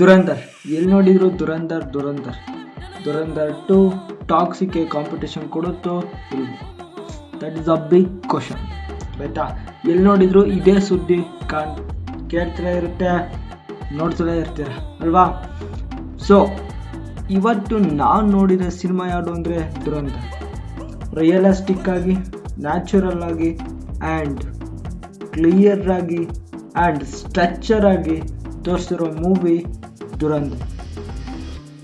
ದುರಂಧರ್, ಎಲ್ಲಿ ನೋಡಿದ್ರು ದುರಂಧರ್ ದುರಂಧರ್. ದುರಂಧರ್ ಟು ಟಾಕ್ಸಿಗೆ competition ಕೊಡುತ್ತೋ that is a big question ಆಯ್ತಾ ಎಲ್ಲಿ ನೋಡಿದ್ರು ಇದೇ ಸುದ್ದಿ ಕಾಣ್ ಕೇಳ್ತಾ ಇರುತ್ತೆ, ನೋಡ್ತಲೇ ಇರ್ತೀರ, ಅಲ್ವಾ? ಸೊ ಇವತ್ತು ನಾನು ನೋಡಿದ ಸಿನಿಮಾ ಯಾವುದು ಅಂದರೆ ದುರಂಧರ್. ರಿಯಲಿಸ್ಟಿಕ್ ಆಗಿ ನ್ಯಾಚುರಲ್ ಆಗಿ ಆ್ಯಂಡ್ ಕ್ಲಿಯರ್ ಆಗಿ ಆ್ಯಂಡ್ ಸ್ಟ್ರಕ್ಚರ್ ಆಗಿ ತೋರಿಸಿರೋ ಮೂವಿ ದುರಂಧರ್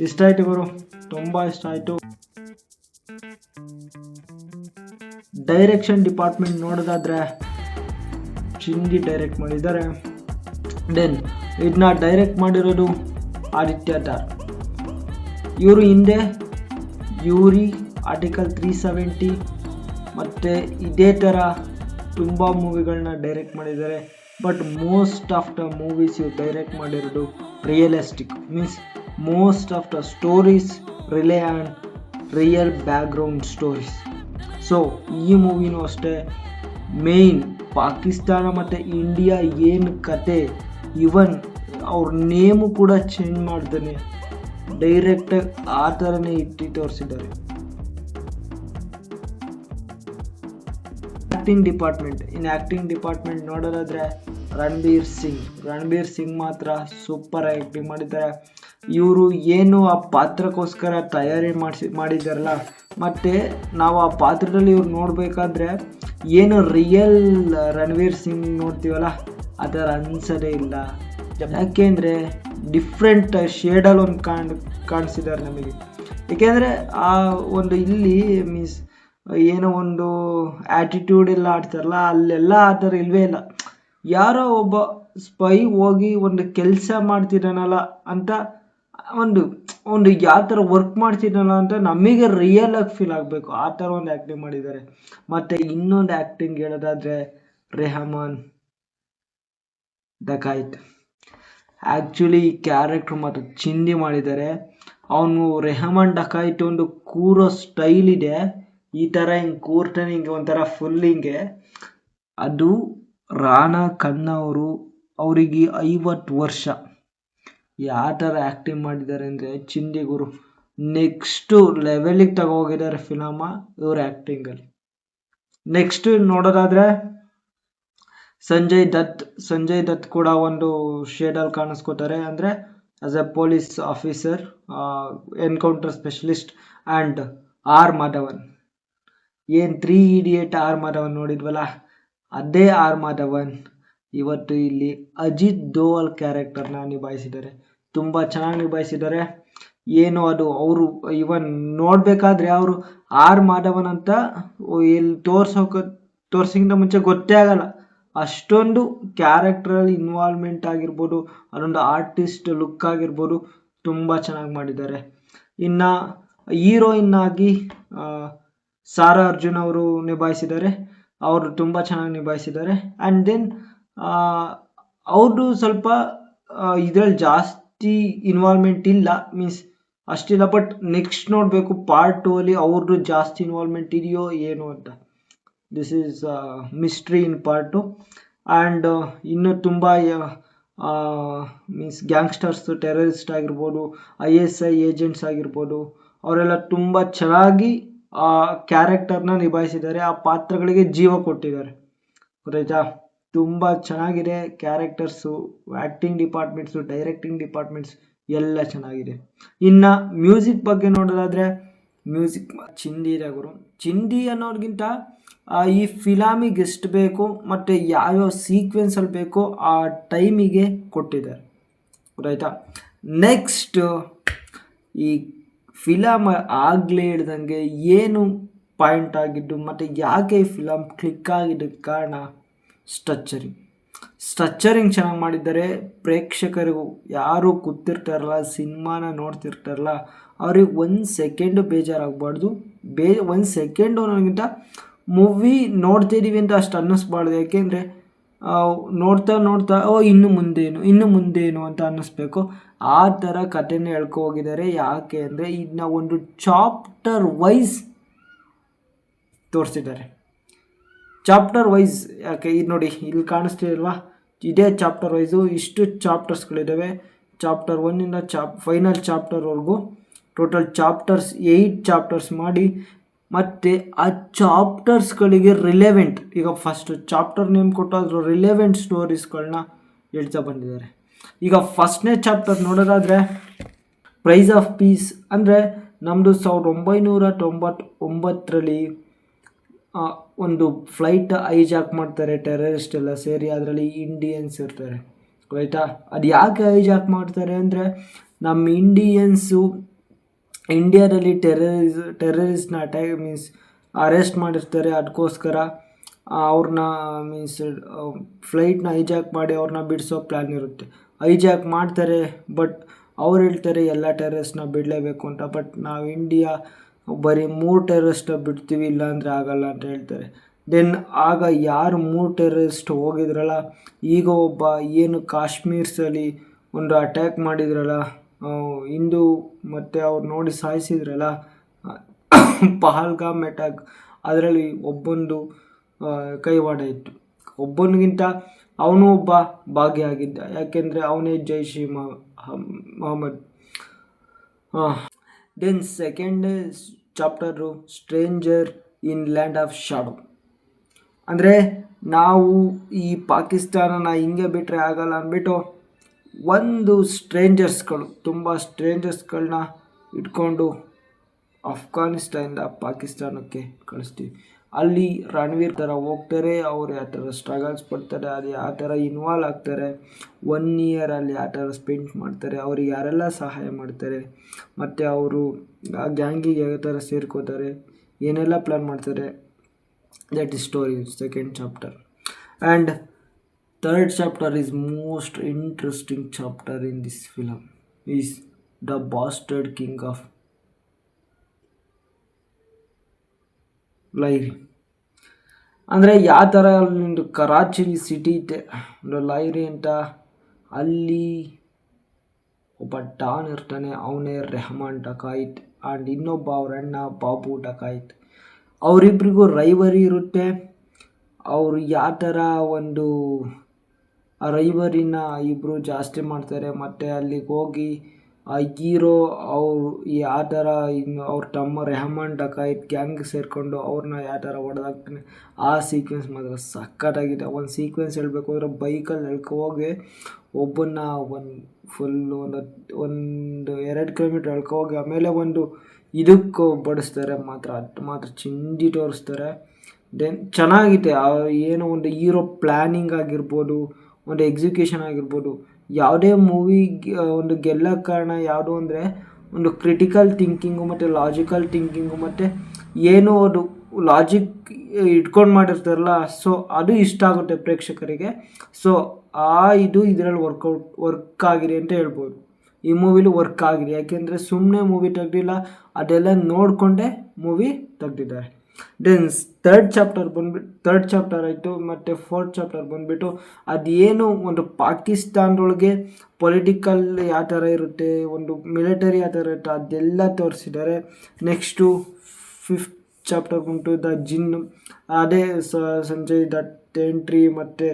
ಇಷ್ಟ ಆಯಿತು ಗುರು? ತುಂಬ ಇಷ್ಟ ಆಯಿತು. ಡೈರೆಕ್ಷನ್ ಡಿಪಾರ್ಟ್ಮೆಂಟ್ ನೋಡೋದಾದ್ರೆ ಚಿಂದಿ ಡೈರೆಕ್ಟ್ ಮಾಡಿದ್ದಾರೆ. ದೆನ್ ಇದನ್ನ ಡೈರೆಕ್ಟ್ ಮಾಡಿರೋದು ಆದಿತ್ಯ ದಾರ್. ಇವರು ಹಿಂದೆ ಯೂರಿ ಆರ್ಟಿಕಲ್ ತ್ರೀ ಸೆವೆಂಟಿ ಮತ್ತು ಇದೇ ಥರ ತುಂಬ ಮೂವಿಗಳನ್ನ ಡೈರೆಕ್ಟ್ ಮಾಡಿದ್ದಾರೆ. But most of the movies ಇವ್ರು ಡೈರೆಕ್ಟ್ ಮಾಡಿರೋದು realistic means most of the stories rely on real background stories so ಈ ಮೂವಿನೂ ಅಷ್ಟೇ. ಮೇಯ್ನ್ ಪಾಕಿಸ್ತಾನ ಮತ್ತು ಇಂಡಿಯಾ ಏನು ಕತೆ ಇವನ್ ಅವ್ರ ನೇಮು ಕೂಡ ಚೇಂಜ್ ಮಾಡ್ತಾನೆ ಡೈರೆಕ್ಟಾಗಿ ಆ ಥರನೇ ಇಟ್ಟು ತೋರಿಸಿದ್ದಾರೆ ಆ್ಯಕ್ಟಿಂಗ್ ಡಿಪಾರ್ಟ್ಮೆಂಟ್ ಇನ್ನು ಆ್ಯಕ್ಟಿಂಗ್ ಡಿಪಾರ್ಟ್ಮೆಂಟ್ ನೋಡೋದಾದರೆ ರಣಬೀರ್ ಸಿಂಗ್. ರಣಬೀರ್ ಸಿಂಗ್ ಮಾತ್ರ ಸೂಪರ್ ಆ್ಯಕ್ಟಿಂಗ್ ಮಾಡಿದ್ದಾರೆ. ಇವರು ಏನು ಆ ಪಾತ್ರಕ್ಕೋಸ್ಕರ ತಯಾರಿ ಮಾಡಿಸಿ, ಮಾಡಿದ್ದಾರಲ್ಲ, ಮತ್ತು ನಾವು ಆ ಪಾತ್ರದಲ್ಲಿ ಇವ್ರು ನೋಡಬೇಕಾದ್ರೆ ಏನು ರಿಯಲ್ ರಣವೀರ್ ಸಿಂಗ್ ನೋಡ್ತೀವಲ್ಲ ಆ ಥರ ಅನ್ಸೋದೇ ಇಲ್ಲ. ಯಾಕೆಂದರೆ ಡಿಫ್ರೆಂಟ್ ಶೇಡಲ್ಲಿ ಒಂದು ಕಾಣ್ ಕಾಣಿಸಿದ್ದಾರೆ ನಮಗೆ. ಏಕೆಂದರೆ ಆ ಒಂದು ಇಲ್ಲಿ ಮೀನ್ಸ್ ಏನೋ ಒಂದು ಆ್ಯಟಿಟ್ಯೂಡ್ ಎಲ್ಲ ಆಡ್ತಾರಲ್ಲ, ಅಲ್ಲೆಲ್ಲ ಆ ಥರ ಇಲ್ವೇ ಇಲ್ಲ. ಯಾರೋ ಒಬ್ಬ ಸ್ಪೈ ಹೋಗಿ ಒಂದು ಕೆಲಸ ಮಾಡ್ತಿದ್ದಾನಲ್ಲ ಅಂತ ಒಂದು ಒಂದು ಯಾವ ಥರ ವರ್ಕ್ ಮಾಡ್ತಿದ್ದಾನಲ್ಲ ಅಂತ ನಮಗೆ ರಿಯಲ್ ಆಗಿ ಫೀಲ್ ಆಗಬೇಕು. ಆ ಥರ ಒಂದು ಆ್ಯಕ್ಟಿಂಗ್ ಮಾಡಿದ್ದಾರೆ. ಮತ್ತು ಇನ್ನೊಂದು ಆ್ಯಕ್ಟಿಂಗ್ ಹೇಳೋದಾದರೆ ರೆಹಮಾನ್ ಡಕಾಯ್ತ್. ಆ್ಯಕ್ಚುಲಿ ಈ ಕ್ಯಾರೆಕ್ಟ್ರ್ ಮಾತ್ರ ಚಿಂದಿ ಮಾಡಿದ್ದಾರೆ. ಅವನು ರೆಹಮಾನ್ ಡಕಾಯ್ಟ್ ಒಂದು ಕೂರೋ ಸ್ಟೈಲ್ ಇದೆ. ಈ ತರ ಹಿಂಗ್ ಕೂರ್ತಾನೆ ಹಿಂಗೆ ಒಂಥರ ಫುಲ್ ಹಿಂಗೆ, ಅದು ರಾಣಾ ಕಣ್ಣವರು ಅವರು ಅವರಿಗೆ ಐವತ್ತು ವರ್ಷ. ಯಾವ ಥರ ಆ್ಯಕ್ಟಿಂಗ್ ಮಾಡಿದ್ದಾರೆ ಅಂದರೆ ಚಿಂದಿ ಗುರು ನೆಕ್ಸ್ಟು ಲೆವೆಲಿಗೆ ತಗೋಗಿದ್ದಾರೆ ಫಿಲಮ ಇವ್ರ ಆ್ಯಕ್ಟಿಂಗಲ್ಲಿ ನೆಕ್ಸ್ಟ್ ನೋಡೋದಾದರೆ ಸಂಜಯ್ ದತ್ ಸಂಜಯ್ ದತ್ ಕೂಡ ಒಂದು ಶೇಡಲ್ಲಿ ಕಾಣಿಸ್ಕೋತಾರೆ. ಅಂದರೆ as a police officer encounter specialist and R Madhavan ಏನು ತ್ರೀ ಇಡಿಯೇಟ್ ಆರ್ ನೋಡಿದ್ವಲ್ಲ, ಅದೇ ಆರ್ ಇವತ್ತು ಇಲ್ಲಿ ಅಜಿತ್ ದೋವಲ್ ಕ್ಯಾರೆಕ್ಟರ್ನ ನಿಭಾಯಿಸಿದ್ದಾರೆ. ತುಂಬ ಚೆನ್ನಾಗಿ ನಿಭಾಯಿಸಿದ್ದಾರೆ. ಏನು ಅದು ಅವರು, ಇವನ್ ನೋಡಬೇಕಾದ್ರೆ ಅವರು ಆರ್ ಮಾಧವನ್ ಅಂತ ಎಲ್ಲಿ ತೋರ್ಸೋಕೆ, ತೋರ್ಸೋಕ್ಕಿಂತ ಮುಂಚೆ ಗೊತ್ತೇ ಆಗಲ್ಲ. ಅಷ್ಟೊಂದು ಕ್ಯಾರೆಕ್ಟ್ರಲ್ಲಿ ಇನ್ವಾಲ್ವ್ಮೆಂಟ್ ಆಗಿರ್ಬೋದು, ಅದೊಂದು ಆರ್ಟಿಸ್ಟ್ ಲುಕ್ ಆಗಿರ್ಬೋದು, ತುಂಬ ಚೆನ್ನಾಗಿ ಮಾಡಿದ್ದಾರೆ. ಇನ್ನು ಹೀರೋಯಿನ್ ಆಗಿ ಸಾರಾ ಅರ್ಜುನ್ ಅವರು ನಿಭಾಯಿಸಿದ್ದಾರೆ. ಅವರು ತುಂಬ ಚೆನ್ನಾಗಿ ನಿಭಾಯಿಸಿದ್ದಾರೆ. ಆ್ಯಂಡ್ ದೆನ್ ಅವ್ರದ್ದು ಸ್ವಲ್ಪ ಇದರಲ್ಲಿ ಜಾಸ್ತಿ ಇನ್ವಾಲ್ವ್ಮೆಂಟ್ ಇಲ್ಲ. ಮೀನ್ಸ್ ಅಷ್ಟಿಲ್ಲ ಬಟ್ ನೆಕ್ಸ್ಟ್ ನೋಡಬೇಕು ಪಾರ್ಟ್ ಟೂ ಅಲ್ಲಿ ಅವ್ರದ್ದು ಜಾಸ್ತಿ ಇನ್ವಾಲ್ವ್ಮೆಂಟ್ ಇದೆಯೋ ಏನು ಅಂತ. This is mystery in part and ಇನ್ನೂ ತುಂಬ ಮೀನ್ಸ್ ಗ್ಯಾಂಗ್ಸ್ಟರ್ಸ್ ಟೆರರಿಸ್ಟ್ ಆಗಿರ್ಬೋದು ಐ ಎಸ್ ಐ ಏಜೆಂಟ್ಸ್ ಆಗಿರ್ಬೋದು, ಅವರೆಲ್ಲ ತುಂಬ ಚೆನ್ನಾಗಿ ಆ ಕ್ಯಾರೆಕ್ಟರ್ನ ನಿಭಾಯಿಸಿದ್ದಾರೆ, ಆ ಪಾತ್ರಗಳಿಗೆ ಜೀವ ಕೊಟ್ಟಿದ್ದಾರೆ. ಗೊತ್ತಾಯ್ತಾ? ತುಂಬ ಚೆನ್ನಾಗಿದೆ characters acting departments directing departments ಎಲ್ಲ ಚೆನ್ನಾಗಿದೆ. ಇನ್ನು ಮ್ಯೂಸಿಕ್ ಬಗ್ಗೆ ನೋಡೋದಾದರೆ ಮ್ಯೂಸಿಕ್ ಚಿಂದಿ ಇದೆ ಗುರು. ಚಿಂದಿ ಅನ್ನೋರ್ಗಿಂತ ಈ ಫಿಲಾಮಿಗೆ ಎಷ್ಟು ಬೇಕು, ಮತ್ತು ಯಾವ್ಯಾವ ಸೀಕ್ವೆನ್ಸಲ್ಲಿ ಬೇಕೋ ಆ ಟೈಮಿಗೆ ಕೊಟ್ಟಿದ್ದಾರೆ. ಗೊತ್ತಾಯ್ತಾ? ನೆಕ್ಸ್ಟ್ ಈ ಫಿಲಮ್ ಆಗಲೇ ಹೇಳ್ದಂಗೆ ಏನು ಪಾಯಿಂಟ್ ಆಗಿದ್ದು, ಮತ್ತು ಯಾಕೆ ಫಿಲಮ್ ಕ್ಲಿಕ್ ಆಗಿದ್ದಕ್ಕೆ ಕಾರಣ? ಸ್ಟ್ರಕ್ಚರಿಂಗ್ ಸ್ಟ್ರಕ್ಚರಿಂಗ್ ಚೆನ್ನಾಗಿ ಮಾಡಿದ್ದಾರೆ. ಪ್ರೇಕ್ಷಕರಿಗೂ ಯಾರು ಕೂತಿರ್ತಾರಲ್ಲ ಸಿನಿಮಾನ ನೋಡ್ತಿರ್ತಾರಲ್ಲ ಅವ್ರಿಗೆ ಒಂದು ಸೆಕೆಂಡು ಬೇಜಾರಾಗಬಾರ್ದು. ಬೇ, ಒಂದು ಸೆಕೆಂಡು ಅನ್ನೋಕ್ಕಿಂತ ಮೂವಿ ನೋಡ್ತಿದ್ದೀವಿ ಅಂತ ಅಷ್ಟು ಅನ್ನಿಸ್ಬಾರ್ದು. ಯಾಕೆಂದರೆ ನೋಡ್ತಾ ನೋಡ್ತಾ, ಓ, ಇನ್ನು ಮುಂದೇನು ಇನ್ನು ಮುಂದೇನು ಅಂತ ಅನ್ನಿಸ್ಬೇಕು. ಆ ಥರ ಕಥೆನ ಹೇಳ್ಕೊ ಹೋಗಿದ್ದಾರೆ. ಯಾಕೆ ಅಂದರೆ ಇದನ್ನ ಒಂದು ಚಾಪ್ಟರ್ ವೈಸ್ ತೋರಿಸಿದ್ದಾರೆ. ಚಾಪ್ಟರ್ ವೈಸ್, ಯಾಕೆ, ಇದು ನೋಡಿ, ಇಲ್ಲಿ ಕಾಣಿಸ್ತಿಲ್ವಾ ಇದೇ ಚಾಪ್ಟರ್ ವೈಸು, ಇಷ್ಟು ಚಾಪ್ಟರ್ಸ್ಗಳಿದ್ದಾವೆ ಚಾಪ್ಟರ್ ಒನ್ನಿಂದ ಚಾಪ್, ಫೈನಲ್ ಚಾಪ್ಟರ್ವರೆಗೂ, ಟೋಟಲ್ ಚಾಪ್ಟರ್ಸ್, ಏಯ್ಟ್ ಚಾಪ್ಟರ್ಸ್ ಮಾಡಿ ಮತ್ತು ಆ ಚಾಪ್ಟರ್ಸ್ಗಳಿಗೆ ರಿಲೆವೆಂಟ್ ಈಗ ಫಸ್ಟ್ ಚಾಪ್ಟರ್ ನೇಮ್ ಕೊಟ್ಟು ಅದ್ರ ರಿಲೆವೆಂಟ್ ಸ್ಟೋರೀಸ್ಗಳನ್ನ ಹೇಳ್ತಾ ಬಂದಿದ್ದಾರೆ. ಈಗ ಫಸ್ಟ್ನೇ ಚಾಪ್ಟರ್ ನೋಡೋದಾದರೆ ಪ್ರೈಸ್ ಆಫ್ ಪೀಸ್ ಅಂದರೆ ನಮ್ಮದು ಸಾವಿರದ ಒಂಬೈನೂರ ತೊಂಬತ್ತು ಒಂಬತ್ತರಲ್ಲಿ ಒಂದು ಫ್ಲೈಟ್ ಐಜಾಕ್ ಮಾಡ್ತಾರೆ ಟೆರರಿಸ್ಟ್ ಎಲ್ಲ ಸೇರಿ ಅದರಲ್ಲಿ ಇಂಡಿಯನ್ಸ್ ಇರ್ತಾರೆ. ರೈಟಾ ಅದು ಯಾಕೆ ಐಜಾಕ್ ಮಾಡ್ತಾರೆ ಅಂದರೆ, ನಮ್ಮ ಇಂಡಿಯನ್ಸು ಇಂಡಿಯಾದಲ್ಲಿ ಟೆರರಿಸ್ ಟೆರರಿಸ್ಟ್ನ ಅಟ್ಯಾಕ್ ಮೀನ್ಸ್ ಅರೆಸ್ಟ್ ಮಾಡಿರ್ತಾರೆ ಅದಕ್ಕೋಸ್ಕರ ಅವ್ರನ್ನ ಮೀನ್ಸ್ ಫ್ಲೈಟ್ನ ಹೈಜಾಕ್ ಮಾಡಿ ಅವ್ರನ್ನ ಬಿಡಿಸೋ ಪ್ಲ್ಯಾನ್ ಇರುತ್ತೆ. ಹೈಜಾಕ್ ಮಾಡ್ತಾರೆ ಬಟ್ ಅವ್ರು ಹೇಳ್ತಾರೆ ಎಲ್ಲ ಟೆರರಿಸ್ಟ್ನ ಬಿಡಲೇಬೇಕು ಅಂತ. ಬಟ್ ನಾವು ಇಂಡಿಯಾ ಬರೀ ಮೂರು ಟೆರರಿಸ್ಟ್ ಬಿಡ್ತೀವಿ, ಇಲ್ಲಾಂದರೆ ಆಗಲ್ಲ ಅಂತ ಹೇಳ್ತಾರೆ. ದೆನ್ ಆಗ ಯಾರು ಮೂರು ಟೆರರಿಸ್ಟ್ ಹೋಗಿದ್ರಲ್ಲ, ಈಗ ಒಬ್ಬ ಏನು ಕಾಶ್ಮೀರ್ಸಲ್ಲಿ ಒಂದು ಅಟ್ಯಾಕ್ ಮಾಡಿದ್ರಲ್ಲ ಹಿಂದೂ ಮತ್ತು ಅವ್ರು ನೋಡಿ ಸಾಯಿಸಿದ್ರಲ್ಲ ಪಹಲ್ಗಾಮ್ ಅಟ್ಯಾಕ್ ಅದರಲ್ಲಿ ಒಬ್ಬೊಂದು ಕೈವಾಡ ಇತ್ತು. ಒಬ್ಬನಿಗಿಂತ ಅವನು ಒಬ್ಬ ಭಾಗಿಯಾಗಿದ್ದ ಯಾಕೆಂದರೆ ಅವನೇ Jaish Mohammed. Then second chapter stranger in land of shadow ಅಂದರೆ ನಾವು ಈ ಪಾಕಿಸ್ತಾನನ ಹಿಂಗೆ ಬಿಟ್ಟರೆ ಆಗಲ್ಲ ಅಂದ್ಬಿಟ್ಟು ಒಂದು ಸ್ಟ್ರೇಂಜರ್ಸ್ಗಳು, ತುಂಬ ಸ್ಟ್ರೇಂಜರ್ಸ್ಗಳನ್ನ ಇಟ್ಕೊಂಡು ಅಫ್ಘಾನಿಸ್ತಾನಿಂದ ಪಾಕಿಸ್ತಾನಕ್ಕೆ ಕಳಿಸ್ತೀವಿ. ಅಲ್ಲಿ ರಣವೀರ್ ಥರ ಹೋಗ್ತಾರೆ, ಅವ್ರು ಯಾವ ಥರ ಸ್ಟ್ರಗಲ್ಸ್ ಪಡ್ತಾರೆ ಅದು ಯಾವ ಥರ ಇನ್ವಾಲ್ವ್ ಆಗ್ತಾರೆ. ಒನ್ ಇಯರಲ್ಲಿ ಯಾವ ಥರ ಸ್ಪೆಂಡ್ ಮಾಡ್ತಾರೆ, ಅವ್ರಿಗೆ ಯಾರೆಲ್ಲ ಸಹಾಯ ಮಾಡ್ತಾರೆ, ಮತ್ತು ಅವರು ಆ ಗ್ಯಾಂಗಿಗೆ ಯಾವ ಥರ ಸೇರ್ಕೋತಾರೆ, ಏನೆಲ್ಲ ಪ್ಲ್ಯಾನ್ ಮಾಡ್ತಾರೆ. That is story second chapter and third chapter is most interesting chapter in this film. Is the bastard king of Lyari ಅಂದರೆ ಯಾವ ಥರ ಒಂದು ಕರಾಚಿ ಸಿಟಿ ಇದೆ. ಲೈರಿ ಅಂತ ಅಲ್ಲಿ ಒಬ್ಬ ಡಾನ್ ಇರ್ತಾನೆ. ಅವನೇ ರೆಹಮಾನ್ ಟಕಾಯಿತ್ ಆ್ಯಂಡ್ ಇನ್ನೊಬ್ಬ ಅವ್ರ ಅಣ್ಣ ಬಾಬು ಟಕಾಯಿತ್ ಅವರಿಬ್ರಿಗೂ ರೈವರಿ ಇರುತ್ತೆ. ಅವರು ಯಾವ ಥರ ಒಂದು ರೈವರಿನ ಇಬ್ಬರು ಜಾಸ್ತಿ ಮಾಡ್ತಾರೆ. ಮತ್ತು ಅಲ್ಲಿಗೆ ಹೋಗಿ ಆ ಹೀರೋ ಅವರು ಯಾವ ಥರ ಇನ್ನು ಅವ್ರ ತಮ್ಮ ರೆಹಮಾನ್ ಡಕಾಯಿತ್ ಗ್ಯಾಂಗ್ ಸೇರಿಕೊಂಡು ಅವ್ರನ್ನ ಯಾವ ಥರ ಹೊಡೆದಾಕ್ತಾನೆ, ಆ ಸೀಕ್ವೆನ್ಸ್ ಮಾತ್ರ ಸಖತ್ತಾಗಿದೆ. ಒಂದು ಸೀಕ್ವೆನ್ಸ್ ಹೇಳಬೇಕು ಅಂದರೆ ಬೈಕಲ್ಲಿ ಎಳ್ಕೊ ಹೋಗಿ ಒಬ್ಬನ್ನ ಒಂದು ಫುಲ್ಲು ಒಂದು ಒಂದು ಎರಡು ಕಿಲೋಮೀಟ್ರ್ ಎಳ್ಕೊ ಹೋಗಿ ಆಮೇಲೆ ಒಂದು ಇದಕ್ಕೆ ಬಡಿಸ್ತಾರೆ. ಮಾತ್ರ ಅದು ಮಾತ್ರ ಚಿಂದಿ ತೋರಿಸ್ತಾರೆ. ದೆನ್ ಚೆನ್ನಾಗಿದೆ. ಏನೋ ಒಂದು ಹೀರೋ ಪ್ಲ್ಯಾನಿಂಗ್ ಆಗಿರ್ಬೋದು ಒಂದು ಎಕ್ಸಿಕ್ಯೂಷನ್ ಆಗಿರ್ಬೋದು. ಯಾವುದೇ ಮೂವಿ ಒಂದು ಗೆಲ್ಲೋ ಕಾರಣ ಯಾವುದು ಅಂದರೆ, ಒಂದು ಕ್ರಿಟಿಕಲ್ ಥಿಂಕಿಂಗು ಮತ್ತು ಲಾಜಿಕಲ್ ಥಿಂಕಿಂಗು ಮತ್ತು ಏನು ಅದು ಲಾಜಿಕ್ ಇಟ್ಕೊಂಡು ಮಾಡಿರ್ತಾರಲ್ಲ ಸೊ ಅದು ಇಷ್ಟ ಆಗುತ್ತೆ ಪ್ರೇಕ್ಷಕರಿಗೆ. ಸೊ ಆ ಇದು ಇದರಲ್ಲಿ ವರ್ಕೌಟ್ ವರ್ಕ್ ಆಗಿದೆ ಅಂತ ಹೇಳ್ಬೋದು. ಈ ಮೂವಿಲಿ ವರ್ಕ್ ಆಗಿದೆ. ಯಾಕೆಂದರೆ ಸುಮ್ಮನೆ ಮೂವಿ ತೆಗ್ದಿಲ್ಲ, ಅದೆಲ್ಲ ನೋಡಿಕೊಂಡೇ ಮೂವಿ ತೆಗ್ದಿದ್ದಾರೆ. ದೆನ್ ತರ್ಡ್ ಚಾಪ್ಟರ್ ಬಂದ್ಬಿಟ್ಟು ತರ್ಡ್ ಚಾಪ್ಟರ್ ಆಯಿತು, ಮತ್ತು ಫೋರ್ತ್ ಚಾಪ್ಟರ್ ಬಂದುಬಿಟ್ಟು ಅದೇನು ಒಂದು ಪಾಕಿಸ್ತಾನದೊಳಗೆ ಪೊಲಿಟಿಕಲ್ ಯಾವ ಥರ ಇರುತ್ತೆ, ಒಂದು ಮಿಲಿಟರಿ ಯಾವ ಥರ ಇರುತ್ತೆ, ಅದೆಲ್ಲ ತೋರಿಸಿದ್ದಾರೆ. ನೆಕ್ಸ್ಟು ಫಿಫ್ತ್ ಚಾಪ್ಟರ್ ಬಂತು ದ ಜಿನ್, ಅದೇ ಸಂಜಯ್ ದಟ್ ಎಂಟ್ರಿ ಮತ್ತು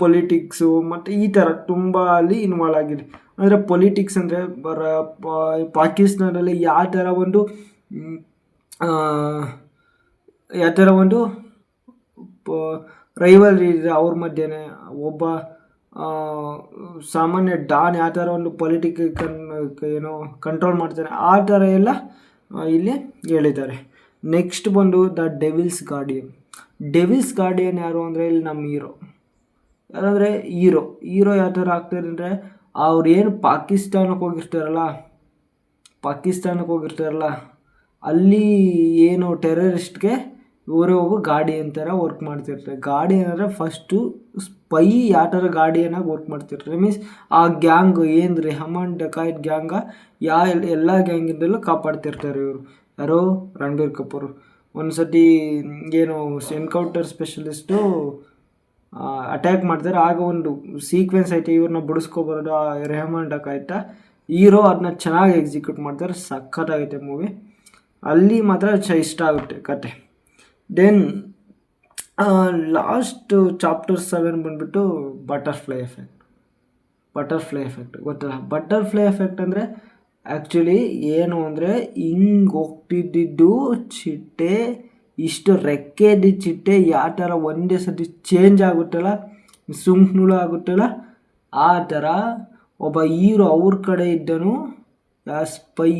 ಪೊಲಿಟಿಕ್ಸು ಮತ್ತು ಈ ಥರ ತುಂಬ ಅಲ್ಲಿ ಇನ್ವಾಲ್ವ್ ಆಗಿದೆ. ಅಂದರೆ ಪೊಲಿಟಿಕ್ಸ್ ಅಂದರೆ ಪಾಕಿಸ್ತಾನದಲ್ಲಿ ಯಾವ ಥರ ಒಂದು ಯಾವ ಥರ ಒಂದು ರೈವಲ್ ಇದೆ ಅವ್ರ ಮಧ್ಯೆ ಒಬ್ಬ ಸಾಮಾನ್ಯ ಡಾನ್ ಯಾವ ಥರ ಒಂದು ಪೊಲಿಟಿಕ್ ಕನ್ ಏನೋ ಕಂಟ್ರೋಲ್ ಮಾಡ್ತಾನೆ, ಆ ಥರ ಎಲ್ಲ ಇಲ್ಲಿ ಹೇಳಿದ್ದಾರೆ. ನೆಕ್ಸ್ಟ್ ಬಂದು the devil's guardian devil's guardian ಯಾರು ಅಂದರೆ ಇಲ್ಲಿ ನಮ್ಮ ಹೀರೋ. ಯಾರಂದರೆ ಹೀರೋ. ಹೀರೋ ಯಾವ ಥರ ಆಗ್ತಾರೆ ಅಂದರೆ ಅವ್ರು ಏನು ಪಾಕಿಸ್ತಾನಕ್ಕೆ ಹೋಗಿರ್ತಾರಲ್ಲ ಪಾಕಿಸ್ತಾನಕ್ಕೆ ಹೋಗಿರ್ತಾರಲ್ಲ ಅಲ್ಲಿ ಏನು ಟೆರರಿಸ್ಟ್ಗೆ ಇವರೇ ಒಬ್ಬ ಗಾರ್ಡಿಯನ್ ಥರ ವರ್ಕ್ ಮಾಡ್ತಿರ್ತಾರೆ. ಗಾರ್ಡಿಯನ್ ಅಂದರೆ ಫಸ್ಟು ಸ್ಪೈ ಯಾವ ಥರ ಗಾರ್ಡಿಯನಾಗಿ ವರ್ಕ್ ಮಾಡ್ತಿರ್ತಾರೆ. ಮೀನ್ಸ್ ಆ ಗ್ಯಾಂಗ್ ಏನು ಹಮನ್, ಡಕಾಯಿತ್ ಗ್ಯಾಂಗ ಯಾ ಎಲ್ಲ ಗ್ಯಾಂಗಿಂದಲೂ ಕಾಪಾಡ್ತಿರ್ತಾರೆ ಇವರು. ಯಾರೋ? ರಣಬೀರ್ ಕಪೂರ್. ಒಂದು ಸತಿ ಏನು ಎನ್ಕೌಂಟರ್ ಸ್ಪೆಷಲಿಸ್ಟು ಅಟ್ಯಾಕ್ ಮಾಡ್ತಾರೆ. ಆಗ ಒಂದು ಸೀಕ್ವೆನ್ಸ್ ಐತೆ ಇವ್ರನ್ನ ಬಿಡಿಸ್ಕೊಬರೋದು ಆ ರೆಹಮಾನ್ ಡಕಾಯಿತ ಹೀರೋ ಅದನ್ನ ಚೆನ್ನಾಗಿ ಎಕ್ಸಿಕ್ಯೂಟ್ ಮಾಡ್ತಾರೆ. ಸಖತ್ತಾಗೈತೆ ಮೂವಿ ಅಲ್ಲಿ ಮಾತ್ರ ಚ ಇಷ್ಟ ಆಗುತ್ತೆ ಕತೆ. ದೆನ್ ಲಾಸ್ಟ್ ಚಾಪ್ಟರ್ ಸೆವೆನ್ ಬಂದ್ಬಿಟ್ಟು ಬಟರ್ಫ್ಲೈ ಎಫೆಕ್ಟ್ ಬಟರ್ಫ್ಲೈ ಎಫೆಕ್ಟ್ ಗೊತ್ತಲ್ಲ? ಬಟರ್ಫ್ಲೈ ಎಫೆಕ್ಟ್ ಅಂದರೆ ಆ್ಯಕ್ಚುಲಿ ಏನು ಅಂದರೆ ಹಿಂಗೆ ಹೋಗ್ತಿದ್ದಿದ್ದು ಚಿಟ್ಟೆ, ಇಷ್ಟು ರೆಕ್ಕೆದ್ದು ಚಿಟ್ಟೆ, ಯಾವ ಥರ ಒಂದೇ ಸತಿ ಚೇಂಜ್ ಆಗುತ್ತಲ್ಲ? ಸುಂಕ್ನುಳು ಆಗುತ್ತಲ್ಲ? ಆ ಥರ ಒಬ್ಬ ಹೀರೋ ಅವ್ರ ಕಡೆ ಇದ್ದನು ಸ್ಪೈ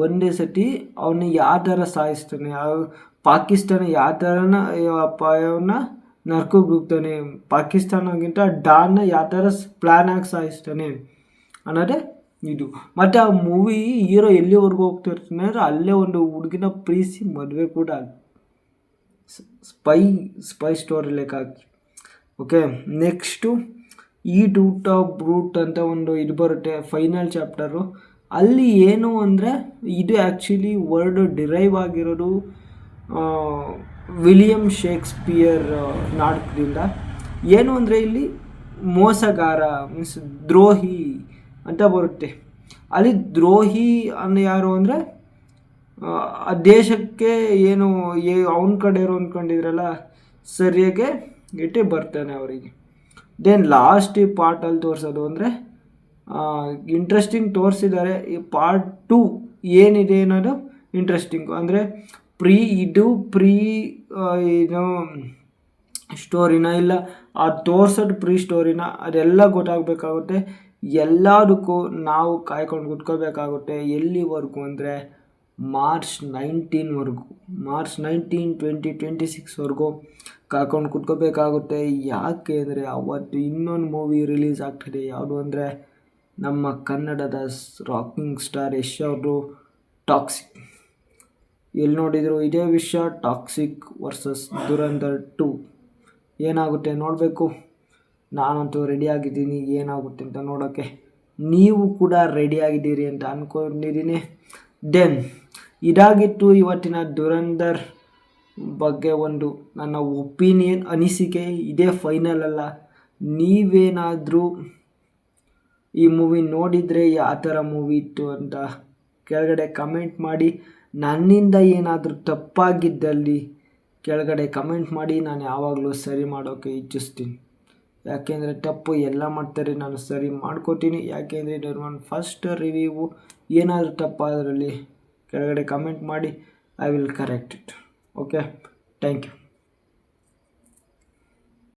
ಒಂದೇ ಸತಿ ಅವನ್ನ ಯಾವ ಥರ ಸಾಯಿಸ್ತಾನೆ ಪಾಕಿಸ್ತಾನ ಯಾವ ಥರನ ಅವನ್ನ ನರ್ಕೋಗ್ಬಿಡ್ತಾನೆ. ಪಾಕಿಸ್ತಾನಗಿಂತ ಡಾನ್ನ ಯಾವ ಥರ ಪ್ಲ್ಯಾನ್ ಆಗಿ ಸಾಯಿಸ್ತಾನೆ ಅನ್ನೋದೇ ಇದು. ಮತ್ತು ಆ ಮೂವಿ ಹೀರೋ ಎಲ್ಲಿವರೆಗೂ ಹೋಗ್ತಿರ್ತಾನೆ ಅಂದರೆ ಅಲ್ಲೇ ಒಂದು ಹುಡುಗಿನ ಪ್ರೀಸಿ ಮದುವೆ ಕೂಡ ಸ್ಪೈ ಸ್ಪೈ ಸ್ಟೋರಿ ಲೆಕ್ಕಾಕಿ ಓಕೆ ನೆಕ್ಸ್ಟು ಈ ಟೂಟ್ ಆಫ್ ಬ್ರೂಟ್ ಅಂತ ಒಂದು ಇದು ಬರುತ್ತೆ ಫೈನಲ್ ಚಾಪ್ಟರು ಅಲ್ಲಿ ಏನು ಅಂದರೆ, ಇದು ಆ್ಯಕ್ಚುಲಿ ವರ್ಡ್ ಡಿರೈವ್ ಆಗಿರೋದು ವಿಲಿಯಮ್ ಶೇಕ್ಸ್ಪಿಯರ್ ನಾಟಕದಿಂದ. ಏನು ಅಂದರೆ ಇಲ್ಲಿ ಮೋಸಗಾರ ಮೀನ್ಸ್ ದ್ರೋಹಿ ಅಂತ ಬರುತ್ತೆ. ಅಲ್ಲಿ ದ್ರೋಹಿ ಅನ್ನ ಯಾರು ಅಂದರೆ, ಆ ದೇಶಕ್ಕೆ ಏನು, ಏ, ಅವನ ಕಡೆಯವರು ಅಂದ್ಕೊಂಡಿದ್ರಲ್ಲ ಸರಿಯಾಗೆ ಇಟ್ಟೇ ಬರ್ತಾನೆ ಅವರಿಗೆ. ದೆನ್ ಲಾಸ್ಟ್ ಪಾರ್ಟಲ್ಲಿ ತೋರಿಸೋದು ಅಂದರೆ ಇಂಟ್ರೆಸ್ಟಿಂಗ್ ತೋರಿಸಿದ್ದಾರೆ ಈ ಪಾರ್ಟ್ ಟು ಏನಿದೆ ಅನ್ನೋದು ಇಂಟ್ರೆಸ್ಟಿಂಗು ಅಂದರೆ ಪ್ರೀ ಇದು ಪ್ರೀ ಏನು ಸ್ಟೋರಿನ ಇಲ್ಲ, ಆ ತೋರ್ಸೋದು ಪ್ರೀ ಸ್ಟೋರಿನ ಅದೆಲ್ಲ ಗೊತ್ತಾಗಬೇಕಾಗುತ್ತೆ. ಎಲ್ಲದಕ್ಕೂ ನಾವು ಕಾಯ್ಕೊಂಡು ಕುತ್ಕೋಬೇಕಾಗುತ್ತೆ ಎಲ್ಲಿವರೆಗೂ ಅಂದರೆ ಮಾರ್ಚ್ ನೈನ್ಟೀನ್ವರೆಗೂ ಮಾರ್ಚ್ ನೈನ್ಟೀನ್ ಟ್ವೆಂಟಿ ಟ್ವೆಂಟಿ ಸಿಕ್ಸ್ವರೆಗೂ ಕಾಯ್ಕೊಂಡು ಕುತ್ಕೋಬೇಕಾಗುತ್ತೆ ಯಾಕೆ ಅಂದರೆ ಅವತ್ತು ಇನ್ನೊಂದು ಮೂವಿ ರಿಲೀಸ್ ಆಗ್ತಿದೆ. ಯಾವುದು ಅಂದರೆ ನಮ್ಮ ಕನ್ನಡದ ರಾಕಿಂಗ್ ಸ್ಟಾರ್ ಯಶ್ ಅವರು ಟಾಕ್ಸಿಕ್. ಎಲ್ಲಿ ನೋಡಿದ್ರು ಇದೇ ವಿಷಯ, ಟಾಕ್ಸಿಕ್ ವರ್ಸಸ್ ದುರಂಧರ್ ಟು. ಏನಾಗುತ್ತೆ ನೋಡಬೇಕು. ನಾನಂತೂ ರೆಡಿಯಾಗಿದ್ದೀನಿ ಏನಾಗುತ್ತೆ ಅಂತ ನೋಡೋಕ್ಕೆ ನೀವು ಕೂಡ ರೆಡಿಯಾಗಿದ್ದೀರಿ ಅಂತ ಅಂದ್ಕೊಂಡಿದ್ದೀನಿ ದೆನ್ ಇದಾಗಿತ್ತು ಇವತ್ತಿನ ದುರಂಧರ್ ಬಗ್ಗೆ ಒಂದು ನನ್ನ ಒಪಿನಿಯನ್ ಅನಿಸಿಕೆ. ಇದೇ ಫೈನಲ್ ಅಲ್ಲ. ನೀವೇನಾದರೂ ಈ ಮೂವಿ ನೋಡಿದರೆ ಯಾವ ಥರ ಮೂವಿ ಇತ್ತು ಅಂತ ಕೆಳಗಡೆ ಕಮೆಂಟ್ ಮಾಡಿ. ನನ್ನಿಂದ ಏನಾದರೂ ತಪ್ಪಾಗಿದ್ದಲ್ಲಿ ಕೆಳಗಡೆ ಕಮೆಂಟ್ ಮಾಡಿ. ನಾನು ಯಾವಾಗಲೂ ಸರಿ ಮಾಡೋಕ್ಕೆ ಇಚ್ಛಿಸ್ತೀನಿ. ಯಾಕೆಂದರೆ ತಪ್ಪು ಎಲ್ಲ ಮಾಡ್ತಾರೆ. ನಾನು ಸರಿ ಮಾಡ್ಕೋತೀನಿ. ಯಾಕೆಂದರೆ ಒಂದು ಫಸ್ಟ್ ರಿವ್ಯೂ ಏನಾದರೂ ತಪ್ಪಾದರಲ್ಲಿ ಕೆಳಗಡೆ ಕಮೆಂಟ್ ಮಾಡಿ. I will correct it okay thank you